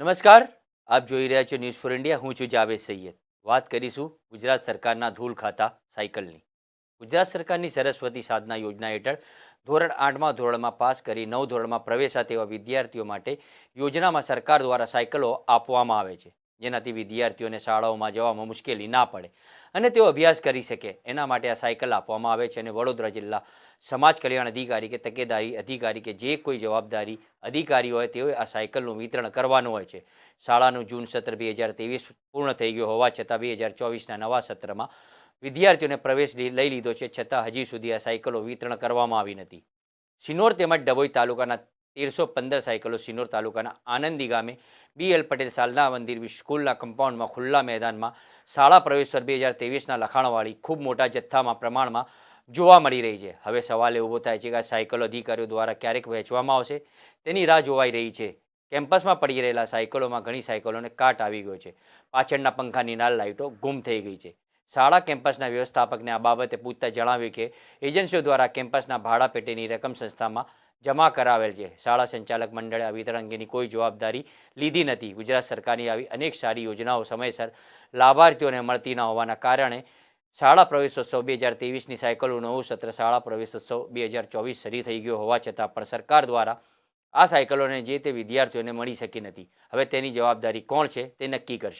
નમસ્કાર. આપ જોઈ રહ્યા છો ન્યૂઝ ફોર ઇન્ડિયા હું છું જાવેદ સૈયદ. વાત કરીશું ગુજરાત સરકારના ધૂલ ખાતા સાયકલની. ગુજરાત સરકારની સરસ્વતી સાધના યોજના હેઠળ ધોરણ આઠમાં ધોરણમાં પાસ કરી નવ ધોરણમાં પ્રવેશા તેવા વિદ્યાર્થીઓ માટે યોજનામાં સરકાર દ્વારા સાયકલો આપવામાં આવે છે. જેનાથી વિદ્યાર્થીઓને શાળાઓમાં જવામાં મુશ્કેલી ના પડે. અને તેઓ અભ્યાસ કરી શકે. એના માટે આ સાયકલ આપવામાં આવે છે અને વડોદરા જિલ્લા સમાજ કલ્યાણ અધિકારી કે તકેદારી અધિકારી કે જે કોઈ જવાબદારી અધિકારી હોય તેઓએ આ સાયકલનું વિતરણ કરવાનું હોય છે. શાળાનું જૂન સત્ર બે હજાર ત્રેવીસ પૂર્ણ થઈ ગયું હોવા છતાં બે હજાર ચોવીસના નવા સત્રમાં વિદ્યાર્થીઓને પ્રવેશ લઈ લીધો છે. છતાં હજી સુધી આ સાયકલો વિતરણ કરવામાં આવી નથી. સિનોર તેમજ ડભોઈ તાલુકાના તેરસો પંદર સાયકલો સિનોર તાલુકાના આનંદી ગામે બી એલ પટેલ સાલના મંદિર સ્કૂલના કમ્પાઉન્ડમાં ખુલ્લા મેદાનમાં શાળા પ્રવેશર બે હજાર ત્રેવીસના લખાણવાળી ખૂબ મોટા જથ્થામાં પ્રમાણમાં જોવા મળી રહી છે. હવે સવાલ એવો થાય છે કે આ સાયકલો અધિકારીઓ દ્વારા ક્યારેક વહેંચવામાં આવશે? તેની રાહ જોવાઈ રહી છે. કેમ્પસમાં પડી રહેલા સાયકલોમાં ઘણી સાયકલોને કાટ આવી ગયો છે. પાછળના પંખાની નાલ લાઇટો ગુમ થઈ ગઈ છે. શાળા કેમ્પસના વ્યવસ્થાપકને આ બાબતે પૂછતા જણાવ્યું કે, એજન્સીઓ દ્વારા કેમ્પસના ભાડા પેટેની રકમ સંસ્થામાં જમા કરાવેલ છે. શાળા સંચાલક મંડળે આ વિતરણ અંગેની કોઈ જવાબદારી લીધી નથી. ગુજરાત સરકારની આવી અનેક સારી યોજનાઓ સમયસર લાભાર્થીઓને મળતી ન હોવાના કારણે શાળા પ્રવેશોત્સવ બે હજાર ત્રેવીસની સાયકલનું નવું સત્ર શાળા પ્રવેશોત્સવ બે હજાર ચોવીસ શરૂ થઈ ગયો હોવા છતાં પણ સરકાર દ્વારા આ સાયકલોને જે તે વિદ્યાર્થીઓને મળી શકી નથી. હવે તેની જવાબદારી કોણ છે તે નક્કી કરશે.